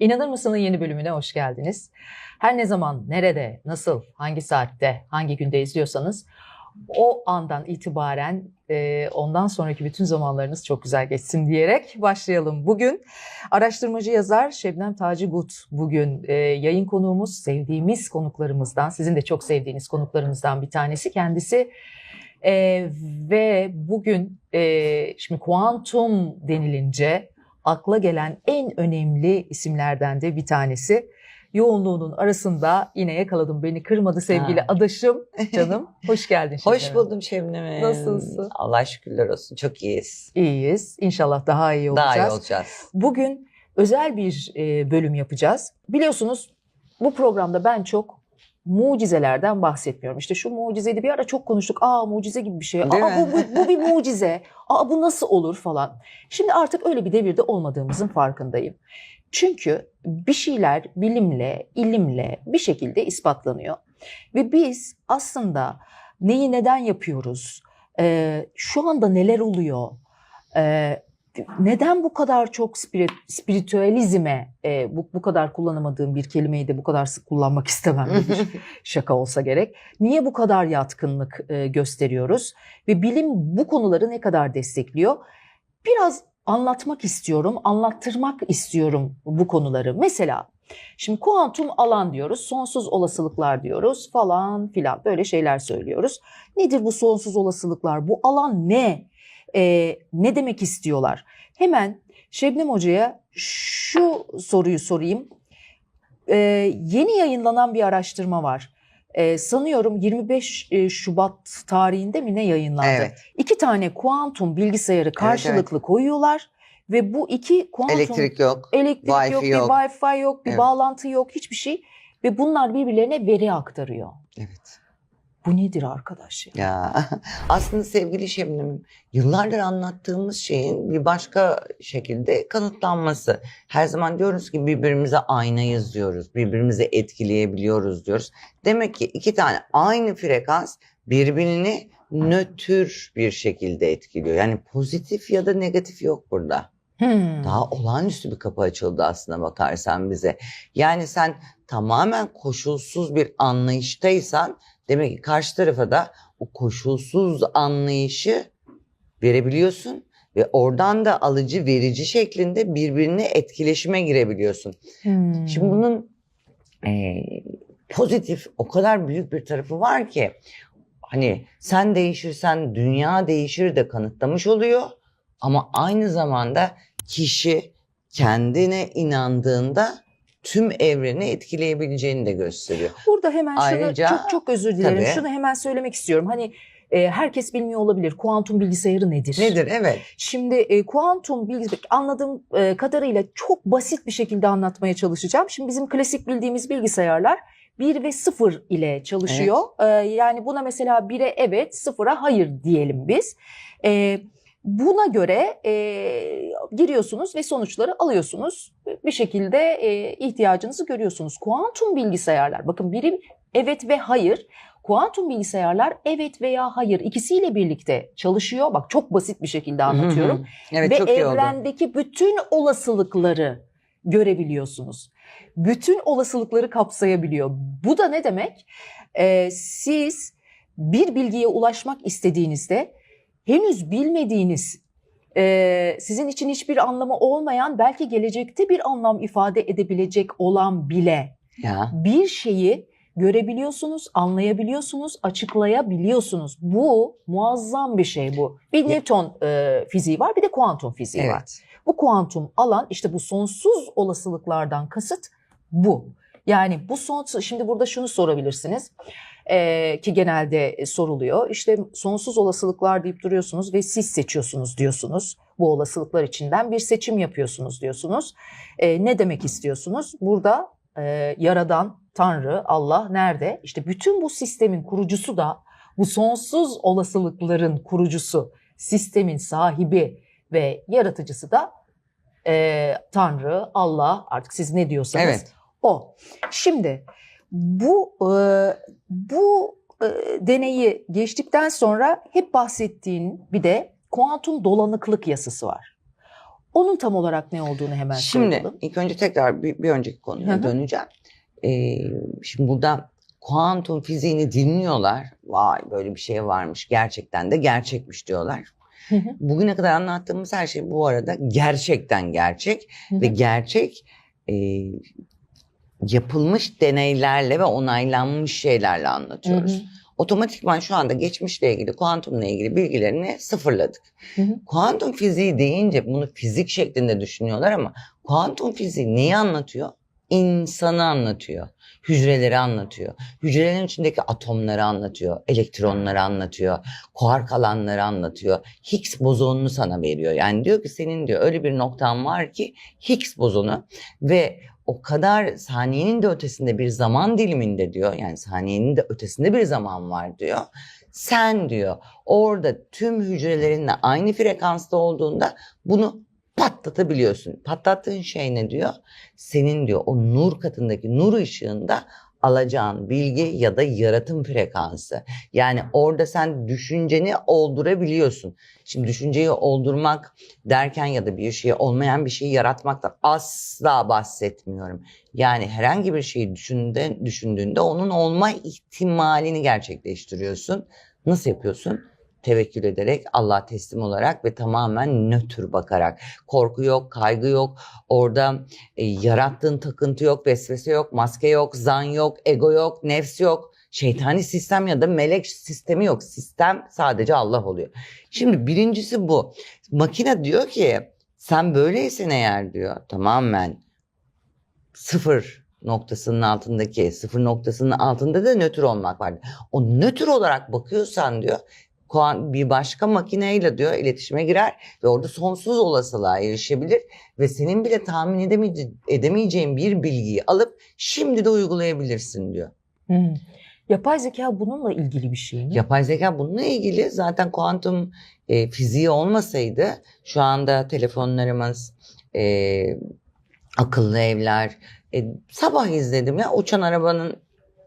İnanır mısın'ın yeni bölümüne hoş geldiniz. Her ne zaman, nerede, nasıl, hangi saatte, hangi günde izliyorsanız o andan itibaren e, ondan sonraki bütün zamanlarınız çok güzel geçsin diyerek başlayalım. Bugün araştırmacı yazar Şebnem Taci Gut bugün e, yayın konuğumuz, sevdiğimiz konuklarımızdan, sizin de çok sevdiğiniz konuklarımızdan bir tanesi kendisi. E, ve bugün e, şimdi kuantum denilince akla gelen en önemli isimlerden de bir tanesi. Yoğunluğunun arasında yine yakaladım beni kırmadı sevgili Ha. adaşım canım. Hoş geldin Şebnem. Hoş buldum Şebnem'im. Nasılsın? Allah şükürler olsun. Çok iyiyiz. İyiyiz. İnşallah daha iyi olacağız. Daha iyi olacağız. Bugün özel bir e, bölüm yapacağız. Biliyorsunuz bu programda ben çok mucizelerden bahsetmiyorum. İşte şu mucizeydi bir ara çok konuştuk. Aa mucize gibi bir şey. Değil Aa bu, bu, bu bir mucize. Aa bu nasıl olur falan. Şimdi artık öyle bir devirde olmadığımızın farkındayım. Çünkü bir şeyler bilimle, ilimle bir şekilde ispatlanıyor. Ve biz aslında neyi neden yapıyoruz? Ee, şu anda neler oluyor? Ee, neden bu kadar çok spirit, spiritüalizme e, bu, bu kadar kullanamadığım bir kelimeyi de bu kadar sık kullanmak istemem bir şaka olsa gerek. Niye bu kadar yatkınlık e, gösteriyoruz ve bilim bu konuları ne kadar destekliyor? Biraz anlatmak istiyorum, anlattırmak istiyorum bu konuları. Mesela şimdi kuantum alan diyoruz, sonsuz olasılıklar diyoruz falan filan böyle şeyler söylüyoruz. Nedir bu sonsuz olasılıklar? Bu alan ne? Ee, ne demek istiyorlar? Hemen Şebnem Hoca'ya şu soruyu sorayım. Ee, yeni yayınlanan bir araştırma var. Ee, sanıyorum 25 e, Şubat tarihinde mi ne yayınlandı? Evet. İki tane kuantum bilgisayarı karşılıklı koyuyorlar ve bu iki kuantum Elektrik yok. elektrik Wi-Fi yok, bir yok. Wi-Fi yok, bir Evet. bağlantı yok, hiçbir şey ve bunlar birbirlerine veri aktarıyor. Evet. Bu nedir arkadaş ya? Ya aslında sevgili Şebnem'im yıllardır anlattığımız şeyin bir başka şekilde kanıtlanması. Her zaman diyoruz ki birbirimize aynayız diyoruz. Birbirimizi etkileyebiliyoruz diyoruz. Demek ki iki tane aynı frekans birbirini nötr bir şekilde etkiliyor. Yani pozitif ya da negatif yok burada. Hmm. Daha olağanüstü bir kapı açıldı aslına bakarsan bize. Yani sen tamamen koşulsuz bir anlayıştaysan demek ki karşı tarafa da o koşulsuz anlayışı verebiliyorsun ve oradan da alıcı verici şeklinde birbirine etkileşime girebiliyorsun. Hmm. Şimdi bunun eee, pozitif o kadar büyük bir tarafı var ki hani sen değişirsen dünya değişir de kanıtlamış oluyor ama aynı zamanda kişi kendine inandığında tüm evreni etkileyebileceğini de gösteriyor. Burada hemen şunu Ayrıca- çok çok özür dilerim. Tabii. Şunu hemen söylemek istiyorum. Hani e, herkes bilmiyor olabilir. Kuantum bilgisayarı nedir? Nedir? Evet. Şimdi e, kuantum bilgisayar anladığım e, kadarıyla çok basit bir şekilde anlatmaya çalışacağım. Şimdi bizim klasik bildiğimiz bilgisayarlar 1 ve 0 ile çalışıyor. E, yani buna mesela 1'e evet, 0'a hayır diyelim biz. E, buna göre e, giriyorsunuz ve sonuçları alıyorsunuz. Bir şekilde e, ihtiyacınızı görüyorsunuz. Kuantum bilgisayarlar, bakın biri evet ve hayır. Kuantum bilgisayarlar evet veya hayır ikisiyle birlikte çalışıyor. Bak çok basit bir şekilde anlatıyorum. Hı hı. Evet ve çok iyi oldu. evrendeki bütün olasılıkları görebiliyorsunuz. Bütün olasılıkları kapsayabiliyor. Bu da ne demek? Ee, siz bir bilgiye ulaşmak istediğinizde henüz bilmediğiniz, e, sizin için hiçbir anlamı olmayan, belki gelecekte bir anlam ifade edebilecek olan bile Ya. bir şeyi görebiliyorsunuz, anlayabiliyorsunuz, açıklayabiliyorsunuz. Bu muazzam bir şey bu. Bir Ya- Newton e, fiziği var, bir de kuantum fiziği var. Evet. Bu kuantum alan işte bu sonsuz olasılıklardan kasıt bu. Yani bu sonsuz, şimdi burada şunu sorabilirsiniz e, ki genelde soruluyor. İşte sonsuz olasılıklar deyip duruyorsunuz ve siz seçiyorsunuz diyorsunuz. Bu olasılıklar içinden bir seçim yapıyorsunuz diyorsunuz. E, ne demek istiyorsunuz? Burada e, yaradan Tanrı, Allah nerede? İşte bütün bu sistemin kurucusu da bu sonsuz olasılıkların kurucusu, sistemin sahibi ve yaratıcısı da e, Tanrı, Allah artık siz ne diyorsanız Evet. o. Şimdi bu e, bu e, deneyi geçtikten sonra hep bahsettiğin bir de kuantum dolanıklık yasası var. Onun tam olarak ne olduğunu hemen Şimdi soralım. ilk önce tekrar bir, bir önceki konuya hı. döneceğim. Ee, şimdi burada kuantum fiziğini dinliyorlar. Vay böyle bir şey varmış. Gerçekten de gerçekmiş diyorlar. Hı hı, Bugüne kadar anlattığımız her şey bu arada gerçekten gerçek hı hı. ve gerçek e, yapılmış deneylerle ve onaylanmış şeylerle anlatıyoruz. Hı hı. Otomatikman şu anda geçmişle ilgili, kuantumla ilgili bilgilerini sıfırladık. Hı hı. Kuantum fiziği deyince bunu fizik şeklinde düşünüyorlar ama kuantum fiziği neyi anlatıyor? İnsanı anlatıyor. Hücreleri anlatıyor. Hücrelerin içindeki atomları anlatıyor. Elektronları anlatıyor. Kuark alanları anlatıyor. Higgs bozonunu sana veriyor. Yani diyor ki senin diyor öyle bir noktan var ki Higgs bozonu ve o kadar saniyenin de ötesinde bir zaman diliminde diyor. Yani saniyenin de ötesinde bir zaman var diyor. Sen diyor orada tüm hücrelerinle aynı frekansta olduğunda bunu patlatabiliyorsun. Patlattığın şey ne diyor? Senin diyor o nur katındaki nur ışığında alacağın bilgi ya da yaratım frekansı. Yani orada sen düşünceni oldurabiliyorsun. Şimdi düşünceyi oldurmak derken ya da bir şey olmayan bir şeyi yaratmaktan asla bahsetmiyorum. Yani herhangi bir şeyi düşünde, düşündüğünde onun olma ihtimalini gerçekleştiriyorsun. Nasıl yapıyorsun? Tevekkül ederek, Allah'a teslim olarak ve tamamen nötr bakarak. Korku yok, kaygı yok. Orada e, yarattığın takıntı yok, vesvese yok, maske yok, zan yok, ego yok, nefs yok. Şeytani sistem ya da melek sistemi yok. Sistem sadece Allah oluyor. Şimdi birincisi bu. Makine diyor ki sen böyleysen eğer diyor tamamen sıfır noktasının altındaki sıfır noktasının altında da nötr olmak var. O nötr olarak bakıyorsan diyor bir başka makineyle diyor iletişime girer ve orada sonsuz olasılığa erişebilir ve senin bile tahmin edemeyece- edemeyeceğin bir bilgiyi alıp şimdi de uygulayabilirsin diyor. Hı. Yapay zeka bununla ilgili bir şey mi? Yapay zeka bununla ilgili zaten kuantum e, fiziği olmasaydı şu anda telefonlarımız, e, akıllı evler, e, sabah izledim ya uçan arabanın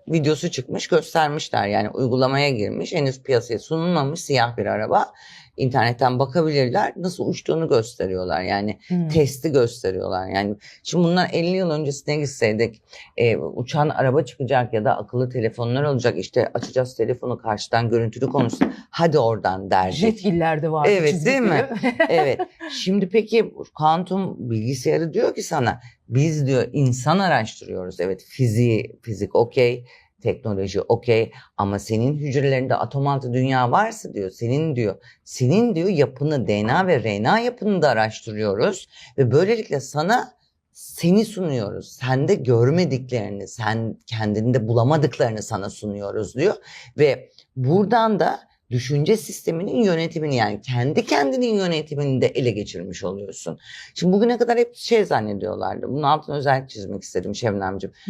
videosu çıkmış göstermişler. Yani uygulamaya girmiş henüz piyasaya sunulmamış siyah bir araba internetten bakabilirler nasıl uçtuğunu gösteriyorlar yani Hı. testi gösteriyorlar. Yani şimdi bundan 50 yıl öncesine gitseydik e, uçan araba çıkacak ya da akıllı telefonlar olacak işte açacağız telefonu karşıdan görüntülü konuşsun hadi oradan derdik. Jetgiller'de var. Evet, değil mi? evet. Şimdi peki kuantum bilgisayarı diyor ki sana biz diyor insan araştırıyoruz. Evet fiziği, fizik okey, teknoloji okey ama senin hücrelerinde atom altı dünya varsa diyor senin diyor senin diyor yapını DNA ve RNA yapını da araştırıyoruz ve böylelikle sana seni sunuyoruz. Sende görmediklerini, sen kendinde bulamadıklarını sana sunuyoruz diyor ve buradan da düşünce sisteminin yönetimini yani kendi kendinin yönetimini de ele geçirmiş oluyorsun. Şimdi bugüne kadar hep şey zannediyorlardı. Bunun altını özellikle çizmek istedim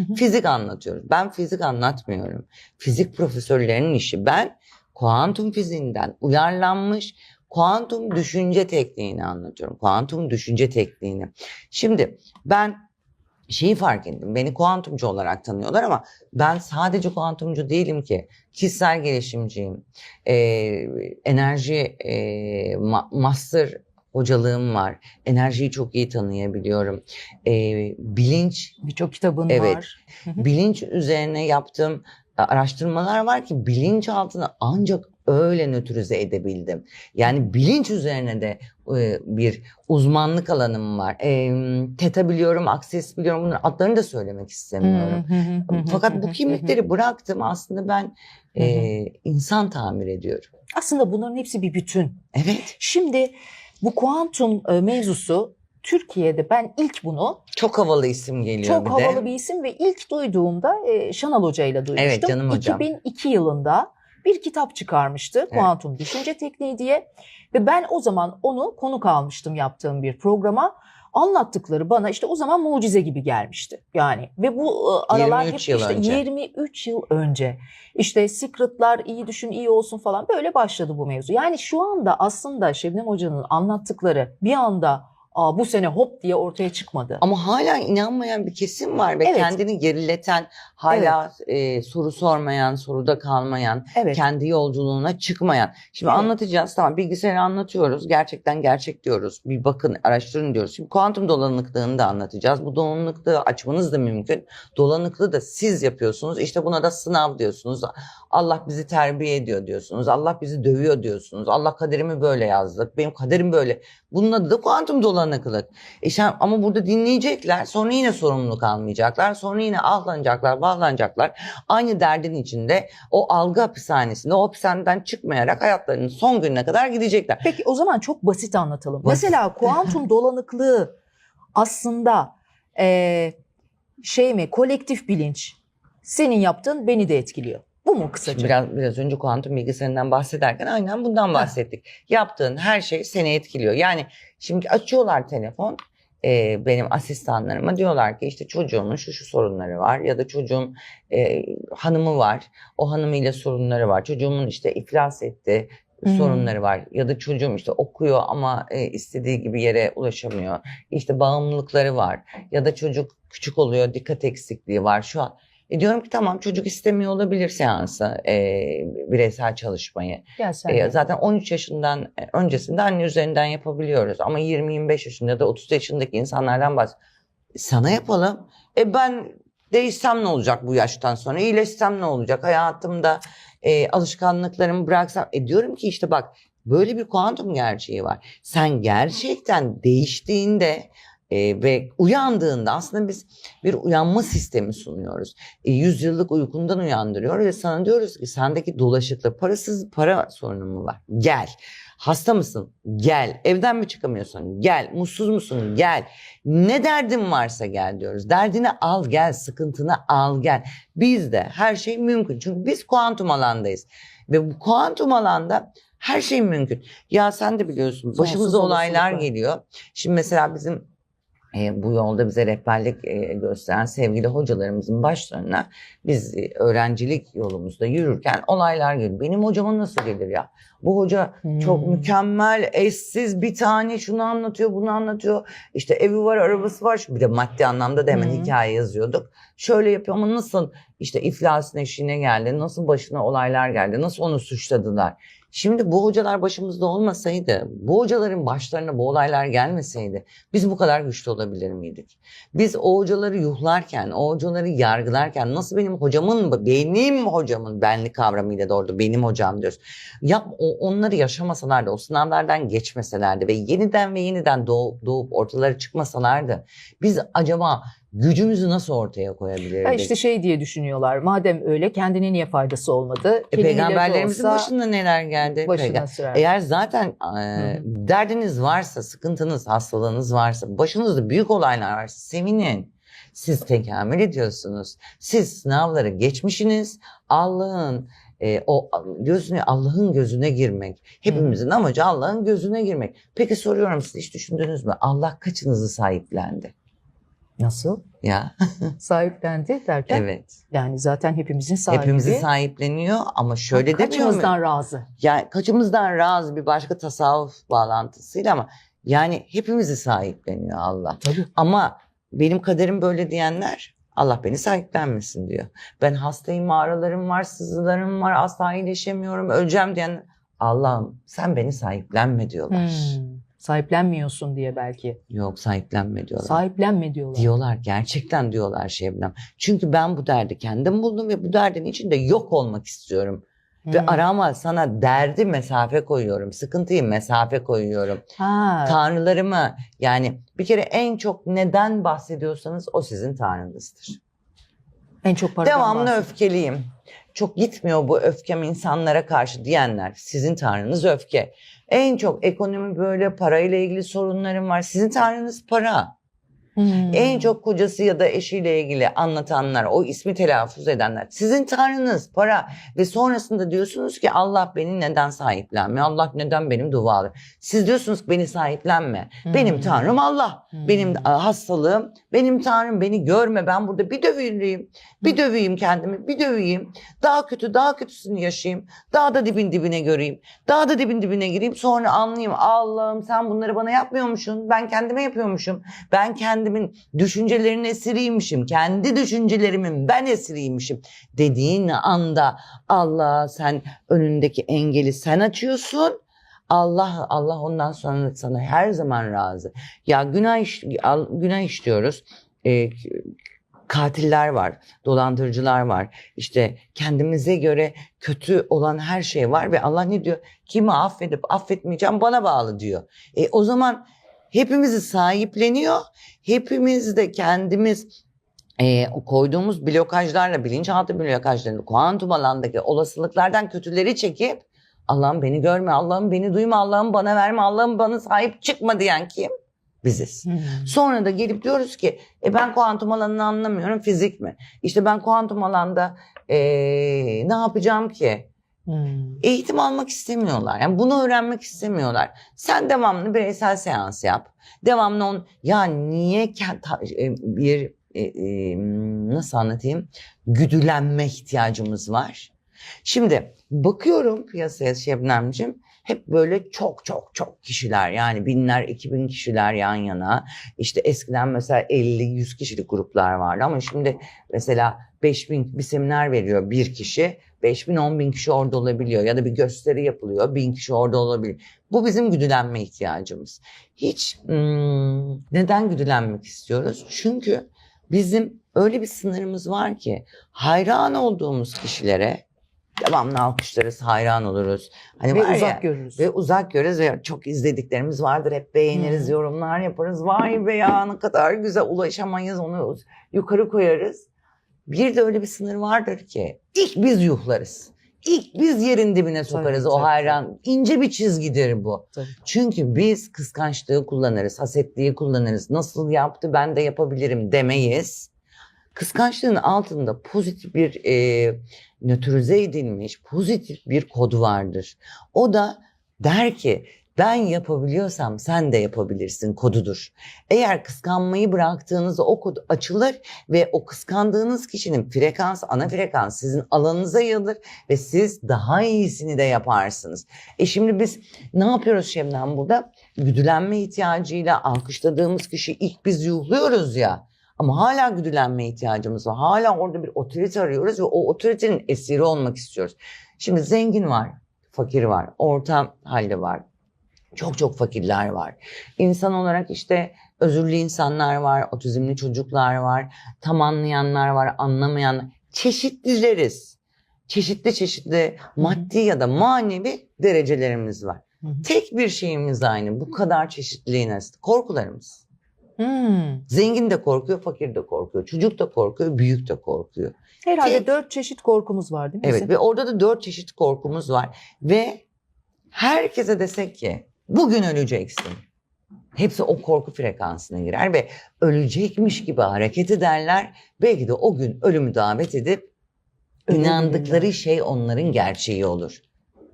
hı. Fizik anlatıyoruz. Ben fizik anlatmıyorum. Fizik profesörlerinin işi. Ben kuantum fiziğinden uyarlanmış kuantum düşünce tekniğini anlatıyorum. Kuantum düşünce tekniğini. Şimdi ben şeyi fark ettim. Beni kuantumcu olarak tanıyorlar ama ben sadece kuantumcu değilim ki. Kişisel gelişimciyim. Ee, enerji e, ma- master hocalığım var. Enerjiyi çok iyi tanıyabiliyorum. Ee, bilinç Birçok kitabın Evet. var. Bilinç üzerine yaptığım e, araştırmalar var ki bilinçaltını ancak öyle nötrize edebildim. Yani bilinç üzerine de e, bir uzmanlık alanım var. E, teta biliyorum, akses biliyorum. Bunların adlarını da söylemek istemiyorum. Fakat bu kimlikleri bıraktım. Aslında ben e, insan tamir ediyorum. Aslında bunların hepsi bir bütün. Evet. Şimdi bu kuantum e, mevzusu Türkiye'de ben ilk bunu Çok havalı isim geliyor çok bir havalı de. bir isim ve ilk duyduğumda e, Şanal Hoca ile duymuştum. Evet, canım hocam. 2002 yılında bir kitap çıkarmıştı Kuantum Düşünce Tekniği diye ve ben o zaman onu konuk almıştım yaptığım bir programa. Anlattıkları bana işte o zaman mucize gibi gelmişti. Yani ve bu e, aralar 23 hep işte önce. 23 yıl önce. İşte secretlar iyi düşün iyi olsun falan böyle başladı bu mevzu. Yani şu anda aslında Şebnem Hoca'nın anlattıkları bir anda Aa, bu sene hop diye ortaya çıkmadı. Ama hala inanmayan bir kesim var ve Evet. kendini gerileten, hala e, soru sormayan, soruda kalmayan, evet. kendi yolculuğuna çıkmayan. Şimdi Evet. anlatacağız tamam bilgisayarı anlatıyoruz. Gerçekten gerçek diyoruz. Bir bakın araştırın diyoruz. Şimdi kuantum dolanıklığını da anlatacağız. Bu dolanıklığı açmanız da mümkün. Dolanıklığı da siz yapıyorsunuz. İşte buna da sınav diyorsunuz. Allah bizi terbiye ediyor diyorsunuz. Allah bizi dövüyor diyorsunuz. Allah kaderimi böyle yazdı. Benim kaderim böyle. Bunun adı da kuantum dolanıklık. E sen- ama burada dinleyecekler. Sonra yine sorumluluk almayacaklar. Sonra yine ahlanacaklar, bağlanacaklar. Aynı derdin içinde o algı hapishanesinde o hapishaneden çıkmayarak hayatlarının son gününe kadar gidecekler. Peki o zaman çok basit anlatalım. Basit. Mesela kuantum dolanıklığı aslında eee, şey mi kolektif bilinç senin yaptığın beni de etkiliyor. Bu mu kısaca? Biraz, biraz önce kuantum bilgisayarından bahsederken aynen bundan bahsettik. Yaptığın her şey seni etkiliyor. Yani şimdi açıyorlar telefon e, benim asistanlarıma diyorlar ki işte çocuğumun şu şu sorunları var ya da çocuğum e, hanımı var o hanımıyla sorunları var çocuğumun işte iflas etti Hmm. sorunları var ya da çocuğum işte okuyor ama e, istediği gibi yere ulaşamıyor işte bağımlılıkları var ya da çocuk küçük oluyor dikkat eksikliği var şu an e diyorum ki tamam çocuk istemiyor olabilir seansı e, bireysel çalışmayı. E, zaten 13 yaşından e, öncesinde anne üzerinden yapabiliyoruz. Ama 20-25 yaşında ya da 30 yaşındaki insanlardan bahs. Sana yapalım. E ben değişsem ne olacak bu yaştan sonra? İyileşsem ne olacak? Hayatımda e, alışkanlıklarımı bıraksam. E diyorum ki işte bak böyle bir kuantum gerçeği var. Sen gerçekten değiştiğinde e, ve uyandığında aslında biz bir uyanma sistemi sunuyoruz. E, 100 yıllık uykundan uyandırıyor ve sana diyoruz ki sendeki dolaşıklık parasız para sorunu mu var? Gel. Hasta mısın? Gel. Evden mi çıkamıyorsun? Gel. Mutsuz musun? Gel. Ne derdin varsa gel diyoruz. Derdini al gel, sıkıntını al gel. Bizde her şey mümkün. Çünkü biz kuantum alandayız. Ve bu kuantum alanda her şey mümkün. Ya sen de biliyorsun başımıza olaylar geliyor. Şimdi mesela bizim e, bu yolda bize rehberlik e, gösteren sevgili hocalarımızın başlarına biz e, öğrencilik yolumuzda yürürken olaylar geliyor. Benim hocama nasıl gelir ya? Bu hoca çok Hmm. mükemmel, eşsiz bir tane şunu anlatıyor, bunu anlatıyor. İşte evi var, arabası var. Bir de maddi anlamda da hemen Hı. hikaye yazıyorduk. Şöyle yapıyor ama nasıl işte iflasın eşiğine geldi, nasıl başına olaylar geldi, nasıl onu suçladılar. Şimdi bu hocalar başımızda olmasaydı, bu hocaların başlarına bu olaylar gelmeseydi biz bu kadar güçlü olabilir miydik? Biz o hocaları yuhlarken, o hocaları yargılarken nasıl benim hocamın, benim hocamın benlik kavramıyla orada benim hocam diyoruz. Ya onları yaşamasalardı, o sınavlardan geçmeselerdi ve yeniden ve yeniden doğup, doğup ortalara çıkmasalardı biz acaba gücümüzü nasıl ortaya koyabilirdik? Ya işte şey diye düşünüyorlar. Madem öyle kendine niye faydası olmadı? E, peygamberlerimizin olsa başına neler geldi? başına Peygamber- sürer. Eğer zaten e, hı. derdiniz varsa, sıkıntınız, hastalığınız varsa, başınızda büyük olaylar varsa sevinin. Siz tekamül ediyorsunuz. Siz sınavları geçmişsiniz. Allah'ın e, o gözüne Allah'ın gözüne girmek. Hepimizin amacı Allah'ın gözüne girmek. Peki soruyorum size hiç düşündünüz mü? Allah kaçınızı sahiplendi? Nasıl? Ya Sahiplendi derken evet. yani zaten hepimizin sahibi. Hepimizi sahipleniyor ama şöyle demiyor mu? Kaçımızdan razı. Yani kaçımızdan razı bir başka tasavvuf bağlantısıyla ama yani hepimizi sahipleniyor Allah. Tabii. Ama benim kaderim böyle diyenler Allah beni sahiplenmesin diyor. Ben hastayım, ağrılarım var, sızılarım var, asla iyileşemiyorum, öleceğim diyen Allah'ım sen beni sahiplenme diyorlar. Hmm. Sahiplenmiyorsun diye belki. Yok sahiplenme diyorlar. Sahiplenme diyorlar. Diyorlar gerçekten diyorlar Şebnem. Çünkü ben bu derdi kendim buldum ve bu derdin içinde yok olmak istiyorum. Ve Hmm. arama sana derdi mesafe koyuyorum. Sıkıntıyı mesafe koyuyorum. Ha, Tanrılarımı yani bir kere en çok neden bahsediyorsanız o sizin tanrınızdır. en çok paradan Devamlı bahsediyor. öfkeliyim. Çok gitmiyor bu öfkem insanlara karşı diyenler. Sizin tanrınız öfke. En çok ekonomi böyle parayla ilgili sorunlarım var. Sizin tanrınız para. Hmm. En çok kocası ya da eşiyle ilgili anlatanlar, o ismi telaffuz edenler. Sizin tanrınız para ve sonrasında diyorsunuz ki Allah beni neden sahiplenmiyor? Allah neden benim dualarım? Siz diyorsunuz ki beni sahiplenme. Benim Hmm. tanrım Allah. Hmm. Benim hastalığım, benim tanrım beni görme. Ben burada bir dövüleyim, bir Hı. döveyim kendimi, bir döveyim. Daha kötü, daha kötüsünü yaşayayım. Daha da dibin dibine göreyim. Daha da dibin dibine gireyim. Sonra anlayayım. Allah'ım sen bunları bana yapmıyormuşsun. Ben kendime yapıyormuşum. Ben kendimin düşüncelerinin esiriymişim. Kendi düşüncelerimin ben esiriymişim. Dediğin anda Allah sen önündeki engeli sen açıyorsun. Allah Allah ondan sonra sana her zaman razı. Ya günah iş, günah işliyoruz. Ee, katiller var, dolandırıcılar var. İşte kendimize göre kötü olan her şey var ve Allah ne diyor? Kimi affedip affetmeyeceğim bana bağlı diyor. E, o zaman hepimizi sahipleniyor. Hepimiz de kendimiz e, koyduğumuz blokajlarla, bilinçaltı blokajlarını, kuantum alandaki olasılıklardan kötüleri çekip Allah'ım beni görme, Allah'ım beni duyma, Allah'ım bana verme, Allah'ım bana sahip çıkma diyen kim? Biziz. Hmm. Sonra da gelip diyoruz ki e ben kuantum alanını anlamıyorum fizik mi? İşte ben kuantum alanda e, ne yapacağım ki? Hmm. Eğitim almak istemiyorlar. Yani bunu öğrenmek istemiyorlar. Sen devamlı bireysel seans yap. Devamlı on ya niye e, bir e, e, nasıl anlatayım? Güdülenme ihtiyacımız var. Şimdi bakıyorum piyasaya Şebnemciğim hep böyle çok çok çok kişiler yani binler iki bin kişiler yan yana işte eskiden mesela 50-100 kişilik gruplar vardı ama şimdi mesela 5000 bir seminer veriyor bir kişi 5000 10 bin kişi orada olabiliyor ya da bir gösteri yapılıyor bin kişi orada olabilir. Bu bizim güdülenme ihtiyacımız. Hiç hmm, neden güdülenmek istiyoruz? Çünkü bizim öyle bir sınırımız var ki hayran olduğumuz kişilere devamlı alkışlarız, hayran oluruz. Hani Ve var ya, uzak görürüz. ve uzak görürüz ve çok izlediklerimiz vardır. Hep beğeniriz, Hı. yorumlar yaparız. Vay be ya ne kadar güzel ulaşamayız onu yukarı koyarız. Bir de öyle bir sınır vardır ki ilk biz yuhlarız. İlk biz yerin dibine sokarız o tabii. hayran. ince bir çizgidir bu. Tabii. Çünkü biz kıskançlığı kullanırız, hasetliği kullanırız. Nasıl yaptı ben de yapabilirim demeyiz. Kıskançlığın altında pozitif bir e, nötrize edilmiş pozitif bir kodu vardır. O da der ki ben yapabiliyorsam sen de yapabilirsin kodudur. Eğer kıskanmayı bıraktığınızda o kod açılır ve o kıskandığınız kişinin frekans, ana frekans sizin alanınıza yayılır ve siz daha iyisini de yaparsınız. E şimdi biz ne yapıyoruz Şebnem burada? Güdülenme ihtiyacıyla alkışladığımız kişi ilk biz yuhluyoruz ya. Ama hala güdülenme ihtiyacımız var. Hala orada bir otorite arıyoruz ve o otoritenin esiri olmak istiyoruz. Şimdi zengin var, fakir var, orta halli var. Çok çok fakirler var. İnsan olarak işte özürlü insanlar var, otizmli çocuklar var, tam anlayanlar var, anlamayan çeşitlileriz. Çeşitli çeşitli maddi ya da manevi derecelerimiz var. Tek bir şeyimiz aynı. Bu kadar çeşitliliğin arasında. Korkularımız. Hmm. Zengin de korkuyor, fakir de korkuyor. Çocuk da korkuyor, büyük de korkuyor. Herhalde Tek- dört çeşit korkumuz var değil mi? Evet bizim? ve orada da dört çeşit korkumuz var. Ve herkese desek ki bugün öleceksin. Hepsi o korku frekansına girer ve ölecekmiş gibi hareket ederler. Belki de o gün ölümü davet edip inandıkları şey onların gerçeği olur.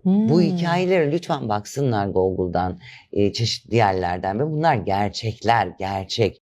Hmm. Bu hikayeleri lütfen baksınlar Google'dan, e, çeşitli yerlerden ve bunlar gerçekler, gerçek.